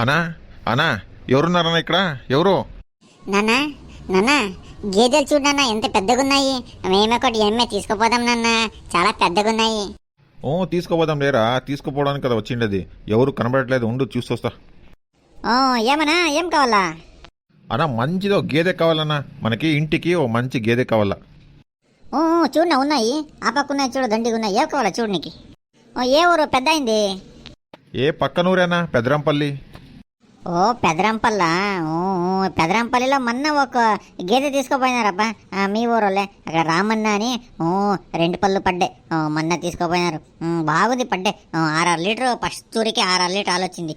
అనా అనా ఎవరున్నారన్నా ఇక్కడ? ఎవరు? నాన్న నాన్న గేదెలు చూడు నాన్న ఎంత పెద్దగున్నాయి. మేము ఒకటి ఎమ్మె తీసుకుపోదాం నాన్న చాలా పెద్దగున్నాయి. ఓ తీసుకుపోదాం లేరా? తీసుకుపోవడానికి కదా వచ్చిండేది. ఎవరు కనబడట్లేదు ఉండు చూసొస్తా. ఓ ఏమన్నా ఏం కావాలా? అన్నా మంచిదో గేదె కావాలన్నా. మనకి ఇంటికి ఓ మంచి గేదె కావాలా. ఓ ఓ, చూడు నా ఉన్నాయి. ఆ పక్క ఉన్నాయి చూడు దండిగా ఉన్నాయి. ఏం కావాలా చూడు నీకు? ఓ ఏ ఊరు? పెద్ద అయింది? ఏ పక్కనూరేనా? పెదరంపల్లి ఓ పెదరంపల్లా? పెదరంపల్లిలో మొన్న ఒక గేదె తీసుకుపోయినారబ్బా. మీ ఊరోళ్ళే. అక్కడ రామన్న అని ఓ రెండు పళ్ళు పడ్డాయి. ఓ, మొన్న తీసుకుపోయినారు. బాగుంది పడ్డాయి. ఓ, ఆరారు లీటర్ ఫస్ట్ తూరికి ఆరారు లీటర్ ఆలోచింది.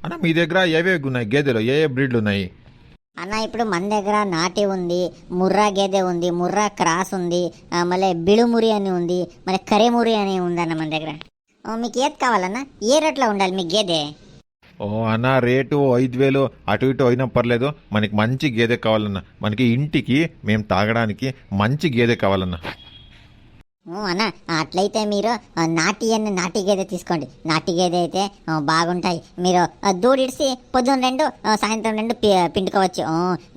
అన్నా మీ దగ్గర ఏవేవి ఉన్నాయి? గేదెలు ఏ ఏ బ్రీడ్లు ఉన్నాయి? అన్న ఇప్పుడు మన దగ్గర నాటి ఉంది ముర్రా గేదె ఉంది ముర్రా క్రాస్ ఉంది మళ్ళీ బిడుమురి అని ఉంది మళ్ళీ కరేమురి అని ఉందన్న మన దగ్గర. మీకు ఏది కావాలన్నా? ఏ రేట్లో ఉండాలి మీ గేదె? ఓ అన్న రేటు ఐదు వేలు అటు ఇటు అయినా పర్లేదు. మనకి మంచి గేదె కావాలన్నా. మనకి ఇంటికి మేము తాగడానికి మంచి గేదె కావాలన్నా. ఓ, అన్న అట్లయితే మీరు నాటి అని నాటి గేదె తీసుకోండి. నాటి గేదె అయితే బాగుంటాయి. మీరు దూడిడిసి పొద్దున్న రెండు సాయంత్రం రెండు పిండుకోవచ్చు.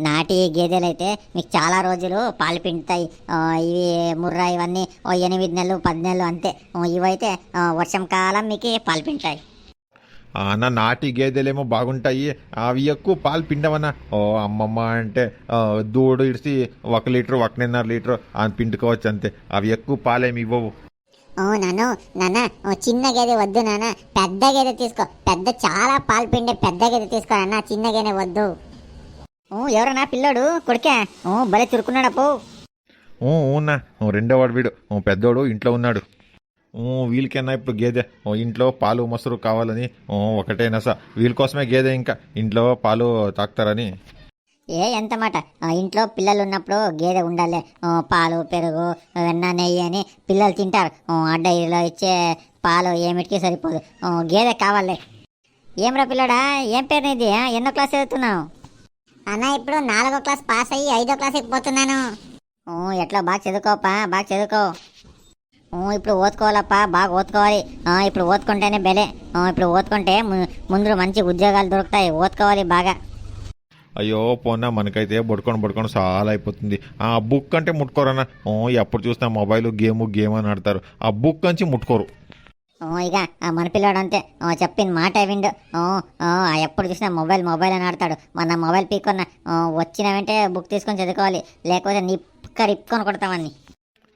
నాటి గేదెలు అయితే మీకు చాలా రోజులు పాలు పిండుతాయి. ఇవి ముర్రా ఇవన్నీ ఓ ఎనిమిది నెలలు పది నెలలు అంతే. ఇవైతే వర్షం కాలం మీకు పాలు పిండుతాయి. అన్న నాటి గేదెలేమో బాగుంటాయి. అవి ఎక్కువ పాలు పిండవన్నా ఓ అమ్మమ్మ అంటే దూడు ఇడిసి ఒక లీటర్ ఒకటిన్నర లీటర్ అని పిండుకోవచ్చు అంతే. అవి ఎక్కువ పాలేమి ఇవ్వవు. ఓ నాన్న నాన్న ఓ చిన్న గేదె వద్దు నాన్న. పెద్ద గేదె తీసుకో. పెద్ద చాలా పాలు పిండే పెద్ద గేదె తీసుకో నాన్న. చిన్న గేదె వద్దు. ఓ ఎవరన్నా పిల్లోడు కొడుకే? ఓ భలే చురుకున్నాడు పో. ఊ, ఊ, రెండో వాడు వీడు. ఊ, పెద్దోడు ఇంట్లో ఉన్నాడు. వీళ్ళకైనా ఇప్పుడు గేదె? ఇంట్లో పాలు మొసరు కావాలని? ఊ, ఒకటే నస వీళ్ళ కోసమే గేదె ఇంకా? ఇంట్లో పాలు తాగుతారని ఏ ఎంత మాట? ఇంట్లో పిల్లలు ఉన్నప్పుడు గేదె ఉండాలి. పాలు పెరుగు వెన్న నెయ్యి అని పిల్లలు తింటారు. ఆ, ఆ డైరీలో ఇచ్చే పాలు ఏమిటికి సరిపోదు. గేదె కావాలి. ఏమ్రా పిల్లడా ఏం పేరు నీది? ఆ? ఎన్నో క్లాస్ చదువుతున్నావు? అన్న ఇప్పుడు నాలుగో క్లాస్ పాస్ అయ్యి ఐదో క్లాస్కి పోతున్నాను. ఎట్లా? బాగా చదువుకోపా బాగా చదువుకో. ఇప్పుడు ఓదుకోవాలప్పా బాగా ఓదుకోవాలి ఆ, ఇప్పుడు ఓదుకుంటేనే బెలే. ఇప్పుడు ఓదుకుంటే ము- ముందు మంచి ఉద్యోగాలు దొరుకుతాయి. ఓదుకోవాలి బాగా. అయ్యో పోనా మనకైతే బొడుకొని బొడుకొని చాలా అయిపోతుంది. ఆ బుక్ అంటే ముట్టుకోరన్నా. ఓ, ఎప్పుడు చూసినా మొబైల్ గేమ్ గేమ్ అని ఆడతారు. ఆ బుక్ నుంచి ముట్టుకోరు. ఓ ఇక ఆ మన పిల్లాడు అంతే. చెప్పిన మాట విండు. ఎప్పుడు చూసినా మొబైల్ మొబైల్ అని ఆడతాడు. మన మొబైల్ పీక్కున్న వచ్చిన వెంటే బుక్ తీసుకొని చదువుకోవాలి. లేకపోతే నిప్పక రిప్పుకొని కొడతామని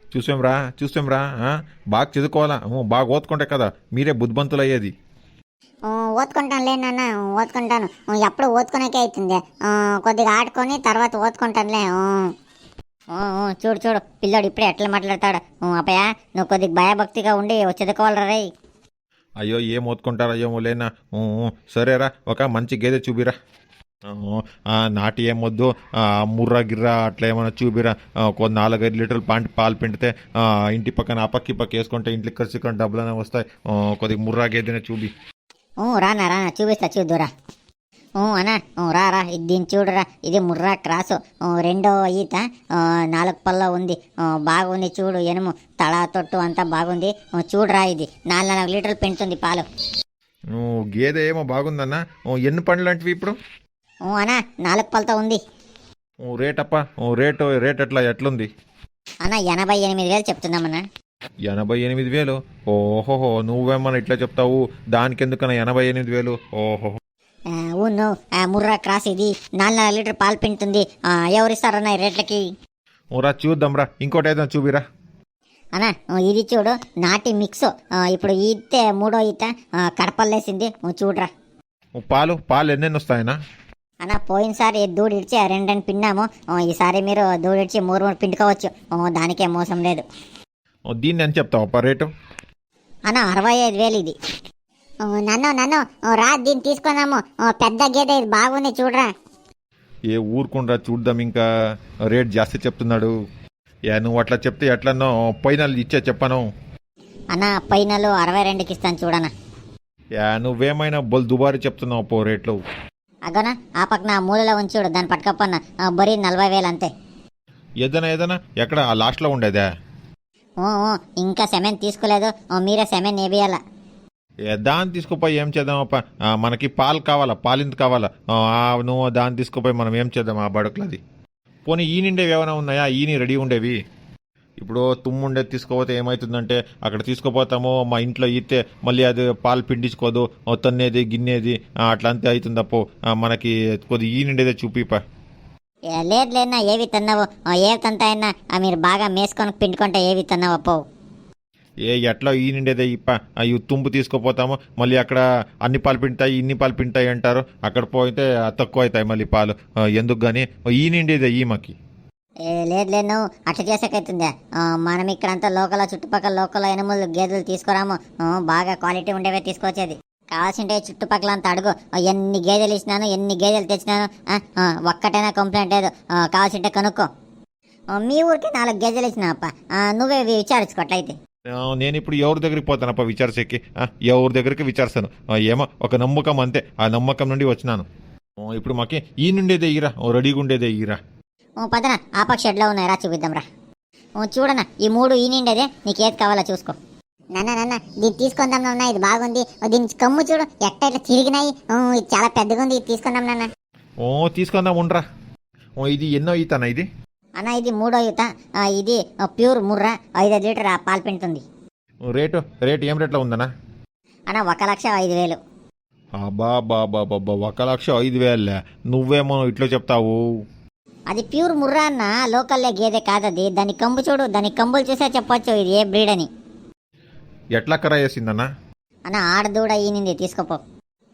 చూసాంరా చూసాంరా ఆ? బాగా చదువుకోవాలా? బాగా ఓదుకుంటే కదా మీరే బుద్ధిమంతులు అయ్యేది ఓదుకుంటాను లే నాన్న ఓదుకుంటాను ఓ, ఎప్పుడు ఓదుకునేకే అవుతుంది. కొద్దిగా ఆడుకొని తర్వాత ఓదుకుంటానులే ఓ. ఓ, ఓ, చూడు చూడు పిల్లోడు ఇప్పుడే ఎట్లా మాట్లాడతాడు. ఓ, అప్పయ్య నువ్వు కొద్దిగా భయభక్తిగా ఉండి చదువుకోవాలరా రే అయ్యో ఏం ఓదుకుంటారా ఏమో లేనా? సరేరా ఒక మంచి గేదె చూపిరా. నాటి ఏమొద్దు ముర్రా గిర్రా అట్లా ఏమైనా చూపిరా. ఒక నాలుగైదు లీటర్లు పాంటి పాలు పిండితే ఇంటి పక్కన ఆ పక్క వేసుకుంటే ఇంటికి ఖర్చు డబ్బులు అనేవి వస్తాయి. కొద్దిగా ముర్రా గేదెనే చూపి. రానా రానా చూపిస్తా చూద్దురా ఊ, రా రా ఇది దీన్ని చూడురా. ఇది ముర్రా క్రాసు. రెండో ఈత నాలుగు పళ్ళ ఉంది. బాగుంది చూడు ఎనుము. తల తొట్టు అంతా బాగుంది. చూడురా ఇది. నాలుగు నాలుగు లీటర్లు పెంచుతుంది పాలు. గేదె ఏమో బాగుందన్నా. ఎన్ని పండ్లు అంటివి ఇప్పుడు? ఊ అన్నా నాలుగు పళ్ళతో ఉంది. ఊ, రేట్ అప్ప ఊ, రేటు రేట్ ఎట్లా ఎట్లుంది? అన్న ఎనభై ఎనిమిది వేలు చెప్తున్నామన్నా. ఎనభై ఎనిమిది వేలు? ఓహోహో నువ్వేమన్నా ఇట్లా చెప్తావు? దానికి ఎందుకన్నా ఎనభై ఎనిమిది వేలు? ఓహో ఆ, ముర్రా క్రాస్ ఇది. నాలుగు లీటర్ పాలు పెంచుతుంది ఆ, ఎవరిస్తారన్న రేట్లకి? ఊరా చూద్దాంరా ఇంకోటి ఏదైనా చూపిరా. అన్నా ఇది చూడు. నాటి మిక్స్. ఇప్పుడు ఈతే మూడో ఈత కడపల్లేసింది. చూడురా. పాలు పాలు ఎన్నెన్ని వస్తాయనా అన్న పోయినసారి దూడి ఇడిచి రెండు రెండు పిండాము ఓ, ఈసారి మీరు దూడి ఇడిచి మూడు మూడు పిండుకోవచ్చు. దానికే మోసం లేదు. దీన్ని ఎంత చెప్తావు? రేటు? అన్న అరవై ఐదు వేలు ఇది. నన్ను నన్ను. రా దీన్ని తీసుకున్నాము పెద్ద గేదె ఇది బాగుంది చూడరా. ఏ ఊరుకుండ్రా చూద్దాం ఇంకా. రేట్ జాస్తి చెప్తున్నాడు. ఏ నువ్వు అట్లా చెప్తే ఎట్లనో పైన ఇచ్చే చెప్పను. అన్న పైనలు అరవై రెండుకి ఇస్తాను చూడన్న. యా నువ్వేమైనా బొల్ దుబారి చెప్తున్నావు పో రేట్లు. అగోనా ఆ పక్కన ఆ మూలలో ఉంచుడు దాన్ని పట్టుకపోన్న. బరీ నలభై వేలు అంతే ఏదైనా ఏదైనా ఎక్కడ? ఆ లాస్ట్లో ఉండేదా. ఓ, ఓ, ఇంకా సెమెన్ తీసుకోలేదు. ఓ, మీరే సెమెన్ వేపియాల ఏ దాన్ని తీసుకుపోయి ఏం చేద్దామప్ప ఆ, మనకి పాలు కావాలా? పాలింత కావాలా? ఆ, ఆ, నువ్వు దాన్ని తీసుకుపోయి మనం ఏం చేద్దాం ఆ బడుకులది? పోనీ ఈ నిండేవి ఏమైనా ఉన్నాయా? ఈని రెడీ ఉండేవి? ఇప్పుడు తుమ్ము ఉండేది తీసుకోపోతే ఏమవుతుందంటే అక్కడ తీసుకుపోతాము మా ఇంట్లో ఈతే మళ్ళీ అది పాలు పిండించుకోదు తన్నేది గిన్నేది అట్లా అంతే అవుతుంది అప్పు ఆ, మనకి కొద్ది ఈ నిండేదే చూపిపా. ఏ, లేదు లేదన్నా ఏవి తిన్నావు ఆ, ఏ తంతాయన్నా ఆ, మీరు బాగా మేసుకొని పిండుకుంటే ఏవి తిన్నావు అప్పో ఏ ఎట్లా ఈ నిండేదే ఇప్ప? ఈ తుంపు తీసుకుపోతాము మళ్ళీ అక్కడ అన్ని పాలు పిండుతాయి ఇన్ని పాలు పిండుతాయి అంటారు అక్కడ ఆ, తక్కువ అవుతాయి మళ్ళీ పాలు. ఎందుకు కానీ ఈ నిండేదే ఈ మాకి. లేదు లేదు నువ్వు అట్లా చేసాకైతుందా. మనం మనం ఇక్కడంతా లోకల్ చుట్టుపక్కల లోకల్ ఎనుములు గేదెలు తీసుకురాము. బాగా క్వాలిటీ ఉండేవే తీసుకొచ్చేది. కావాల్సింటే చుట్టుపక్కల అంతా అడుగు. ఎన్ని గేదెలు ఇచ్చినాను ఎన్ని గేదెలు తెచ్చినాను ఒక్కటైనా కంప్లైంట్ లేదు. కావాల్సింటే కనుక్కో. మీ ఊరికి నాలుగు గేదెలు ఇచ్చినా అప్ప. నువ్వే విచారించుకోట్లయితే నేను ఇప్పుడు ఎవరి దగ్గరికి పోతానప్ప విచారిసేకి? ఎవరి దగ్గరికి విచారిస్తాను? ఏమో ఒక నమ్మకం అంతే. ఆ నమ్మకం నుండి వచ్చినాను. ఇప్పుడు మాకి ఈ నుండేదే ఈరా ఓ రెడీగా ఉండేదే ఈరా పదన ఆ పక్క షెడ్లో ఉన్నాయి రా చూపిద్దాం రా ఓ చూడనా ఈ మూడు ఈ నిండేదే నీకు ఏది కావాలో చూసుకో. నాన్న నాన్న దీన్ని తీసుకుందాం నాన్న ఇది బాగుంది. దీని కమ్ము చూడు ఎట్ట ఇట్లా తిరిగినాయి. ఇది చాలా పెద్దగా ఉంది ఇది తీసుకుందాం నాన్న. ఓ తీసుకుందాం ఉండరా. ఓ ఇది ఎన్నో ఈతానా ఇది? అన్న ఇది మూడో ఈత. ఇది ప్యూర్ ముర్రా ఐదు లీటర్ పాలు పిండుతుంది. ఓ, రేటు రేటు ఏం రేట్లో ఉందనా అన్న ఒక లక్ష ఐదు వేలు. అబ్బా బాబా బాబా ఒక లక్ష ఐదు వేలే. నువ్వేమో ఇట్లా చెప్తావు. అది ప్యూర్ ముర్రా అన్న లోకల్లే గేదె కాదది. దాని కంబు చూడు దాని కంబులు చూసే చెప్పొచ్చు ఇది ఏ బ్రీడ్ అని. ఎట్లా కరా వేసిందన్నా అన్న ఆడదూడ ఈనింది తీసుకోపో.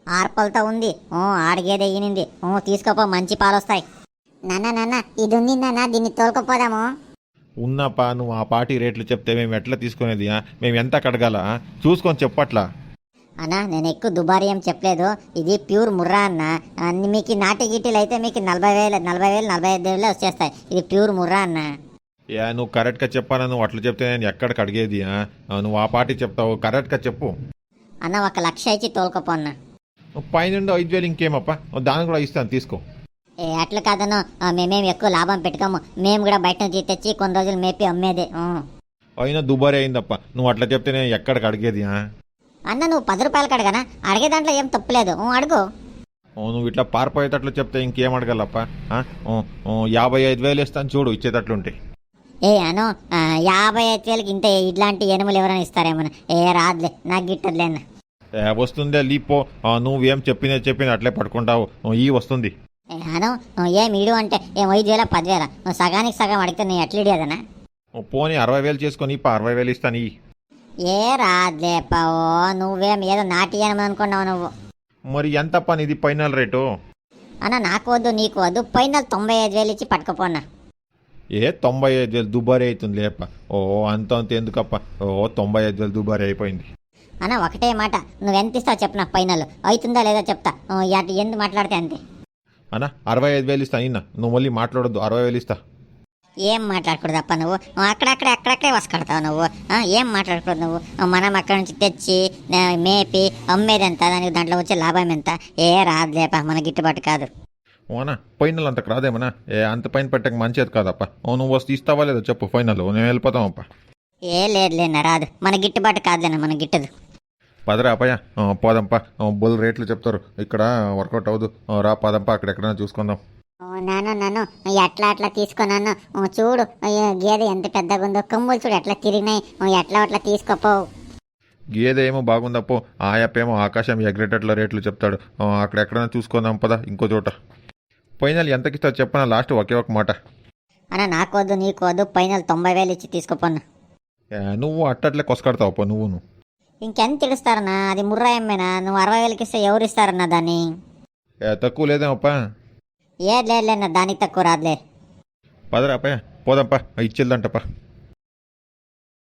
ఆర్పలతో ఉంది ఓ ఆడగేదె ఈనింది ఓ తీసుకోపో మంచి పాలు వస్తాయి నాన్న నాన్న ఇది ఉంది నాన్న దీన్ని తోలుకపోదాము. ఉన్నపా నువ్వు ఆ పార్టీ రేట్లు చెప్తే మేము ఎట్లా తీసుకునేది ఆ? మేము ఎంత కడగాల ఆ? చూసుకొని చెప్పట్లా. అన్న నేను ఎక్కువ దుబారీ ఏం చెప్పలేదు. ఇది ప్యూర్ ముర్రా అన్న. అన్ని మీకు నాటి గిట్టీలు అయితే మీకు నలభై వేలు నలభై వేలు నలభై ఐదు వేలు వచ్చేస్తాయి. ఇది ప్యూర్ ముర్రా అన్న. ఏ నువ్వు కరెక్ట్గా చెప్పానా నువ్వు అట్లా చెప్తే నేను ఎక్కడికి అడిగేది ఆ? ఆ, నువ్వు ఆ పార్టీ చెప్తావు కరెక్ట్గా చెప్పు. అన్న ఒక లక్ష ఇచ్చి తోలుకోపో అన్న. నువ్వు పైన ఐదు వేలు ఇంకేమప్పా? దాన్ని కూడా ఇస్తాను తీసుకో. ఏ అట్లా కాదను ఆ, మేమేం ఎక్కువ లాభం పెట్టుకోము. మేము కూడా బయట నుంచి తెచ్చి కొన్ని రోజులు మేపి అమ్మేదే. అయినా దుబారీ అయిందప్ప. నువ్వు అట్లా చెప్తే నేను ఎక్కడికి అడిగేది ఆ? అన్న నువ్వు పది రూపాయలు కడగనా? అడిగే దాంట్లో ఏం తప్పులేదు అడుగు. నువ్వు ఇట్లా పారిపోయేటట్లు చెప్తే ఇంకేం అడగలప్ప? యాభై ఐదు వేలు ఇస్తాను చూడు ఇచ్చేటట్లుంటే. ఏ అను యాభై ఐదు వేలకి ఇంత ఇట్లాంటి ఎనుములు ఎవరైనా ఇస్తారేమో ఏ రాదులే నాకు గిట్టదులే అన్న. ఏ, వస్తుందే లీపో నువ్వేం చెప్పిందే చెప్పింది అట్లే పట్టుకుంటావు. ఓ, ఈ వస్తుంది. అను ఏం ఇడు అంటే ఏం ఐదు వేల పదివేల నువ్వు సగానికి సగం అడిగితే నేను ఎట్లా ఇడియదనా? పోనీ అరవై వేలు చేసుకొని ఇప్ప అరవై వేలు ఇస్తాను ఈ. ఏ రాదులే పావో నువ్వేం ఏదో నాటి అనుకున్నావు నువ్వు. మరి ఎంత పని ఇది ఫైనల్ రేటు? అన్న నాకు వద్దు నీకు వద్దు. పైన తొంభై ఐదు వేలు ఇచ్చి పట్టుకుపోన్నా ఏ తొంభై ఐదు వేలు దుబారీ అవుతుంది లేప. ఓ అంత అంత ఎందుకప్ప? ఓ తొంభై ఐదు వేలు దుబారీ అయిపోయింది. అన్న ఒకటే మాట. నువ్వు ఎంత ఇస్తావు చెప్పు నా ఫైనల్. అవుతుందా లేదా చెప్తా. ఎందు మాట్లాడితే అంతే. అన్నా అరవై ఐదు వేలు ఇస్తాను ఇన్న నువ్వు మళ్ళీ మాట్లాడొద్దు. అరవై వేలు ఇస్తా. ఏం మాట్లాడకూడదు అప్ప నువ్వు? అక్కడక్కడే అక్కడక్కడే వసుకడతావు నువ్వు? ఏం మాట్లాడకూడదు నువ్వు? మనం అక్కడి నుంచి తెచ్చి మేపి అమ్మేది ఎంత దానికి దాంట్లో వచ్చే లాభం ఎంత? ఏ రాదులేప మన గిట్టుబాటు కాదు. ఓనా ఫైనల్ అంత రాదేమన్నా ఏ అంత పైన పెట్టక మంచిది కాదప్ప. నువ్వు వస్తే ఇస్తావా లేదా చెప్పు ఫైనల్. నేను వెళ్ళిపోతామప్ప ఏ లేదు లేనా రాదు. మన గిట్టుబాటు కాదులేనా మన గిట్టదు. పదరా అప్పయ్య. ఆ, పోదంపా. బుల్ రేట్లు చెప్తారు. ఇక్కడ వర్కౌట్ అవ్వదు. రా పదంపా అక్కడ ఎక్కడైనా చూసుకుందాం. నాన్న నన్ను ఎట్లా అట్లా తీసుకున్నాను చూడు గేదె ఎంత పెద్దగా ఉందో. కొమ్ములు చూడు ఎట్లా తిరిగినాయి. ఎట్లా అట్లా తీసుకోపోవు గేదె ఏమో బాగుందప్పో ఆ యాప్ ఏమో ఆకాశం ఎగ్రేటట్ల రేట్లు చెప్తాడు. ఆ, అక్కడ ఎక్కడైనా చూసుకుందాం పదా ఇంకో చోట. ఫైనల్ ఎంతకి ఇస్తా చెప్పనా లాస్ట్ ఒకే ఒక మాట. అన్న నాకు వద్దు నీకు వద్దు పైన తొంభై వేలు ఇచ్చి తీసుకోపోన్నా. ఏ, నువ్వు అట్టట్లే కొసకడతావు అప్ప నువ్వు నువ్వు. ఇంకెంత తెలుస్తారన్నా అది ముర్రా ఎమ్మేనా నువ్వు అరవై వేలకి ఇస్తే ఎవరు ఇస్తారన్నా దాన్ని తక్కువ లేదేమప్ప ఏ లేదులేనా దానికి తక్కువ రాదులే పదరా అప్పయ్య పోదాంపా ఇచ్చేద్దంటప్పా